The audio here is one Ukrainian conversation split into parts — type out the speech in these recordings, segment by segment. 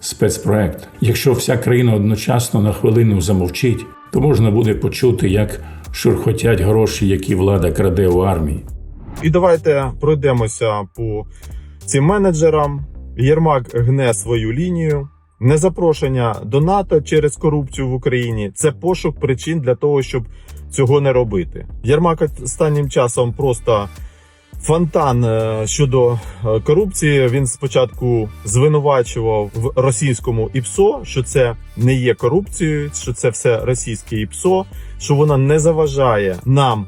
спецпроект. Якщо вся країна одночасно на хвилину замовчить, то можна буде почути, як шурхотять гроші, які влада краде у армії. І давайте пройдемося по цим менеджерам. Єрмак гне свою лінію. Незапрошення до НАТО через корупцію в Україні це пошук причин для того, щоб цього не робити. Єрмак останнім часом просто фонтан е, щодо е, корупції. Він спочатку звинувачував в російському ІПСО, що це не є корупцією, що це все російське ІПСО, що воно не заважає нам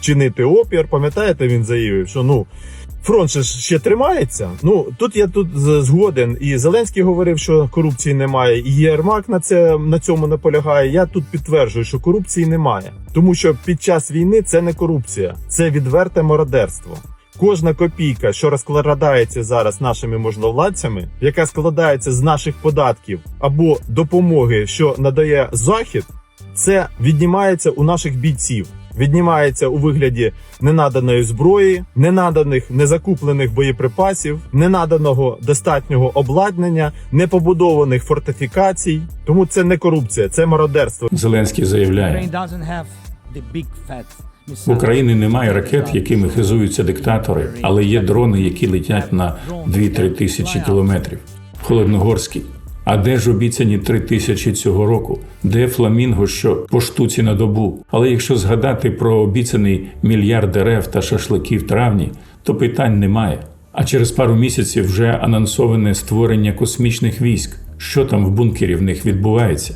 чинити опір. Пам'ятаєте, він заявив, що ну. Фронт же ще тримається. Ну тут я тут згоден. І Зеленський говорив, що корупції немає. І Єрмак на це на цьому наполягає. Я тут підтверджую, що корупції немає, тому що під час війни це не корупція, це відверте мародерство. Кожна копійка, що розкладається зараз нашими можновладцями, яка складається з наших податків або допомоги, що надає захід, це віднімається у наших бійців. Віднімається у вигляді ненаданої зброї, ненаданих незакуплених боєприпасів, ненаданого достатнього обладнання, непобудованих фортифікацій. Тому це не корупція, це мародерство. Зеленський заявляє: в. Україні немає ракет, якими хизуються диктатори, але є дрони, які летять на 2-3 тисячі кілометрів. Холодногорський. А де ж обіцяні три тисячі цього року? Де фламінго, що по штуці на добу? Але якщо згадати про обіцяний мільярд дерев та шашлики в травні, то питань немає. А через пару місяців вже анонсоване створення космічних військ. Що там в бункері в них відбувається?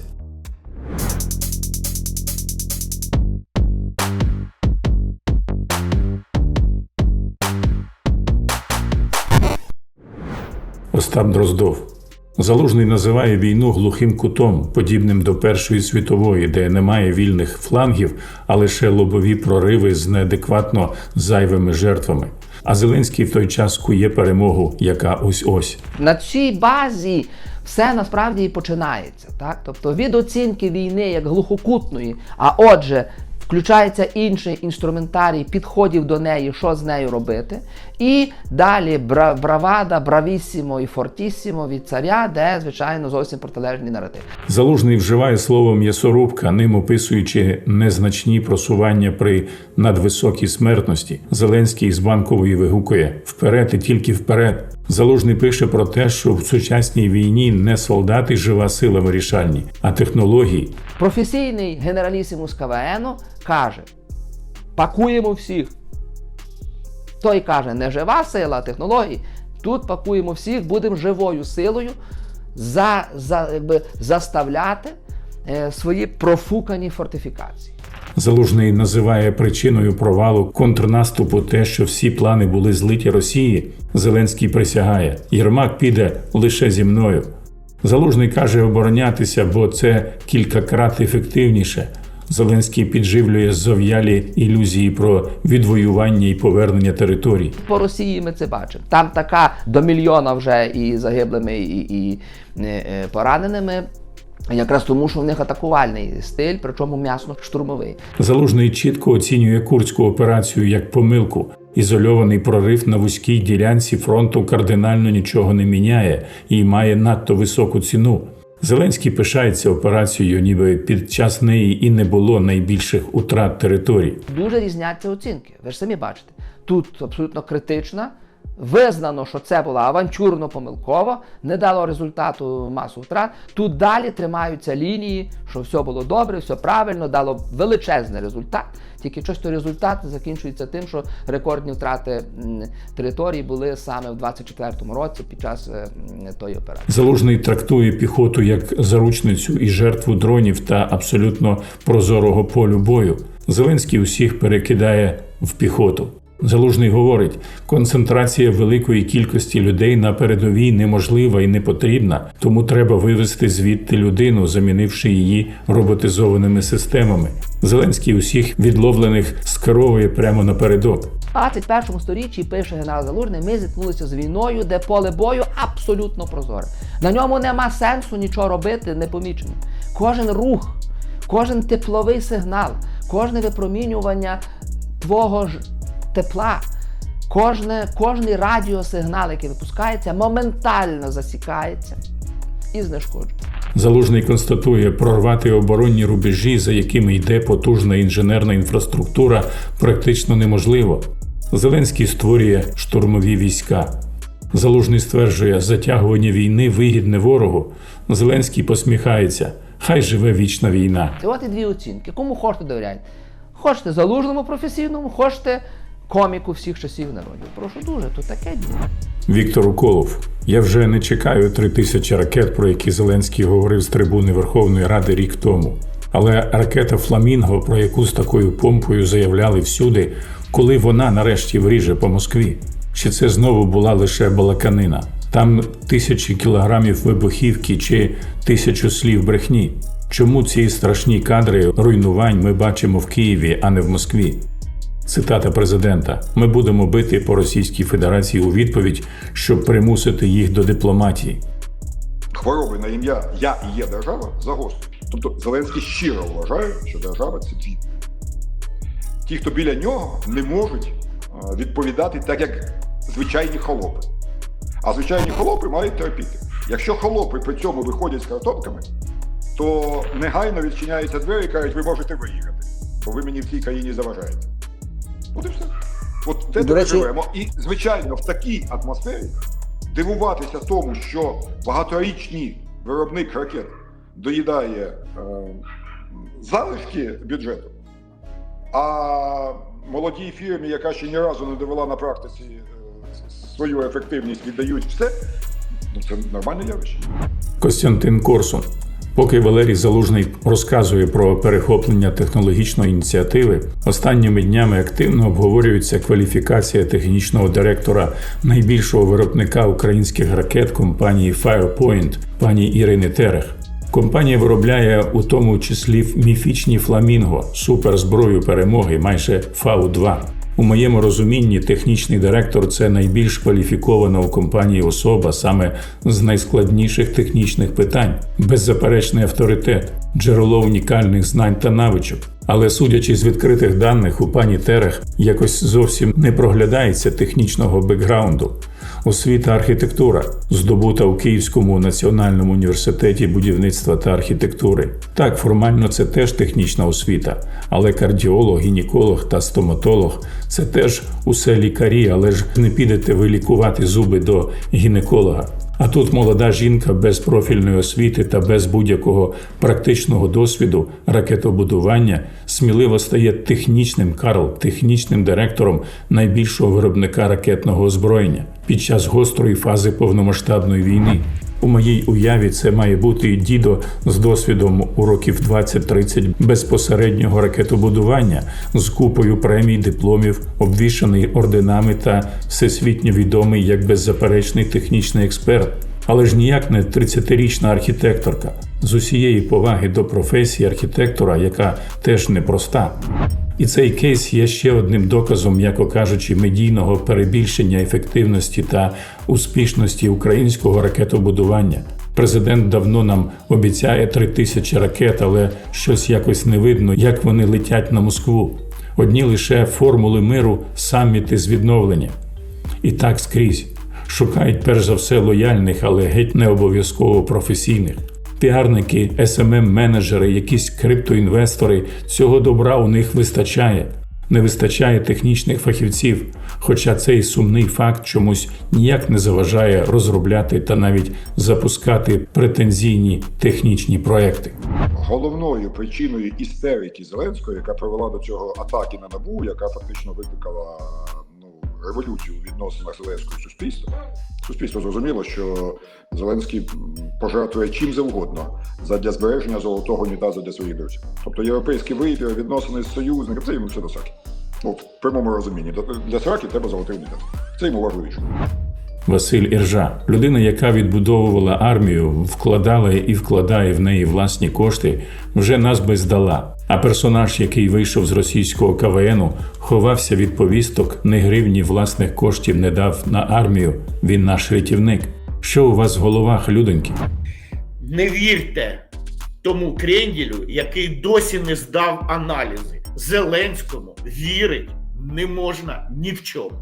Остап Дроздов. Залужний називає війну глухим кутом, подібним до Першої світової, де немає вільних флангів, а лише лобові прориви з неадекватно зайвими жертвами. А Зеленський в той час кує перемогу, яка ось ось. На цій базі все насправді і починається. Так? Тобто від оцінки війни як глухокутної, а отже, включається інший інструментарій підходів до неї, що з нею робити. І далі бра- бравада, бравісімо і фортісімо від царя, де, звичайно, зовсім протилежний наратив. Залужний вживає слово м'ясорубка, ним описуючи незначні просування при надвисокій смертності. Зеленський з банкової вигукує вперед і тільки вперед. Залужний пише про те, що в сучасній війні не солдати жива сила вирішальні, а технології. Професійний генералісімус КВН каже: пакуємо всіх. Той каже, не жива сила, а технології. Тут пакуємо всіх, будемо живою силою за, за, якби, заставляти свої профукані фортифікації. Залужний називає причиною провалу контрнаступу те, що всі плани були злиті Росії. Зеленський присягає: Єрмак піде лише зі мною. Залужний каже оборонятися, бо це кількакрат ефективніше. Зеленський підживлює зов'ялі ілюзії про відвоювання і повернення територій. По Росії ми це бачимо. Там така до мільйона вже і загиблими, і, і е, е, пораненими. Якраз тому, що в них атакувальний стиль, причому м'ясно-штурмовий. Залужний чітко оцінює курську операцію як помилку. Ізольований прорив на вузькій ділянці фронту кардинально нічого не міняє і має надто високу ціну. Зеленський пишається операцією, ніби під час неї і не було найбільших утрат територій. Дуже різняться оцінки. Ви ж самі бачите. Тут абсолютно критична. Визнано, що це була авантюрно помилково, не дало результату масу втрат. Тут далі тримаються лінії, що все було добре, все правильно, дало величезний результат. Тільки щось той результат закінчується тим, що рекордні втрати території були саме в 24-му році під час е, тої операції. Залужний трактує піхоту як заручницю і жертву дронів та абсолютно прозорого полю бою. Зеленський усіх перекидає в піхоту. Залужний говорить, концентрація великої кількості людей на передовій неможлива і не потрібна, тому треба вивести звідти людину, замінивши її роботизованими системами. Зеленський усіх відловлених скеровує прямо напередок. В 21 сторіччі пише генерал Залужний, ми зіткнулися з війною, де поле бою абсолютно прозоре. На ньому нема сенсу нічого робити непоміченим. Кожен рух, кожен тепловий сигнал, кожне випромінювання твого ж тепла, кожне, кожний радіосигнал, який випускається, моментально засікається і знешкоджує. Залужний констатує, прорвати оборонні рубежі, за якими йде потужна інженерна інфраструктура, практично неможливо. Зеленський створює штурмові війська. Залужний стверджує, затягування війни вигідне ворогу. Зеленський посміхається. Хай живе вічна війна. І от і дві оцінки. Кому хочете довіряйте. Хочете залужному професійному, хочете коміку всіх часів народів. Прошу дуже, то таке діло. Віктор Уколов. Я вже не чекаю три тисячі ракет, про які Зеленський говорив з трибуни Верховної Ради рік тому. Але ракета Фламінго, про яку з такою помпою заявляли всюди, коли вона нарешті вріже по Москві. Чи це знову була лише балаканина? Там тисячі кілограмів вибухівки чи тисячу слів брехні. Чому ці страшні кадри руйнувань ми бачимо в Києві, а не в Москві? Цитата президента: Ми будемо бити по Російській Федерації у відповідь, щоб примусити їх до дипломатії. хвороби на ім'я Я і є держава загострюють. Тобто Зеленський щиро вважає, що держава це він. Ті, хто біля нього, не можуть відповідати так, як звичайні холопи. А звичайні холопи мають терпіти. Якщо холопи при цьому виходять з картопками, то негайно відчиняються двері і кажуть, ви можете виїхати, бо ви мені в цій країні заважаєте. От і все. От те, де ми живемо. І, звичайно, в такій атмосфері дивуватися тому, що багаторічний виробник ракет доїдає е, залишки бюджету, а молодій фірмі, яка ще ні разу не довела на практиці е, свою ефективність, віддають все, ну це нормальне явище. Костянтин Корсун. Поки Валерій Залужний розказує про перехоплення технологічної ініціативи, останніми днями активно обговорюється кваліфікація технічного директора найбільшого виробника українських ракет компанії Firepoint пані Ірини Терех. Компанія виробляє у тому числі міфічні фламінго, суперзброю перемоги, майже Фау-2. У моєму розумінні, технічний директор це найбільш кваліфікована у компанії особа саме з найскладніших технічних питань, беззаперечний авторитет, джерело унікальних знань та навичок. Але судячи з відкритих даних, у пані Терех якось зовсім не проглядається технічного бекграунду. Освіта архітектура, здобута у Київському національному університеті будівництва та архітектури. Так, формально це теж технічна освіта, але кардіолог, гінеколог та стоматолог це теж усе лікарі, але ж не підете ви лікувати зуби до гінеколога. А тут молода жінка без профільної освіти та без будь-якого практичного досвіду ракетобудування сміливо стає технічним Карл, технічним директором найбільшого виробника ракетного озброєння під час гострої фази повномасштабної війни. У моїй уяві це має бути дідо з досвідом у років 20-30 безпосереднього ракетобудування з купою премій, дипломів, обвішаний орденами та всесвітньо відомий як беззаперечний технічний експерт. Але ж ніяк не 30-річна архітекторка з усієї поваги до професії архітектора, яка теж непроста. І цей кейс є ще одним доказом, м'яко кажучи, медійного перебільшення ефективності та успішності українського ракетобудування. Президент давно нам обіцяє три тисячі ракет, але щось якось не видно, як вони летять на Москву. Одні лише формули миру, саміти з відновлення. І так скрізь. Шукають перш за все лояльних, але геть не обов'язково професійних. Піарники, smm менеджери якісь криптоінвестори цього добра у них вистачає. Не вистачає технічних фахівців, хоча цей сумний факт чомусь ніяк не заважає розробляти та навіть запускати претензійні технічні проекти. Головною причиною істерики Зеленського, яка привела до цього атаки на набу, яка фактично викликала революцію у відносинах Зеленського суспільства. Суспільство зрозуміло, що Зеленський пожертвує чим завгодно задля збереження золотого унітазу для своїх друзів. Тобто європейський вибір, відносини з союзниками, це йому все до сраки. Ну, в прямому розумінні. Для сраки треба золотий унітаз. Це йому важливіше. Василь Іржа, людина, яка відбудовувала армію, вкладала і вкладає в неї власні кошти, вже нас би здала. А персонаж, який вийшов з російського КВНу, ховався від повісток, не гривні власних коштів не дав на армію. Він наш рятівник. Що у вас в головах, людоньки? Не вірте тому кренділю, який досі не здав аналізи. Зеленському вірить не можна ні в чому.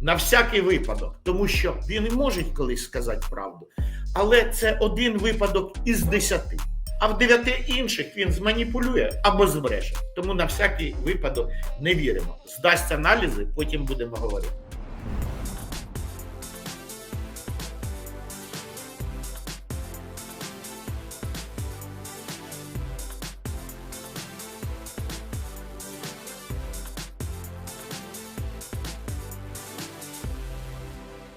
На всякий випадок, тому що він і може колись сказати правду. Але це один випадок із десяти. А в дев'яти інших він зманіпулює або збреше. Тому на всякий випадок не віримо. Здасть аналізи, потім будемо говорити.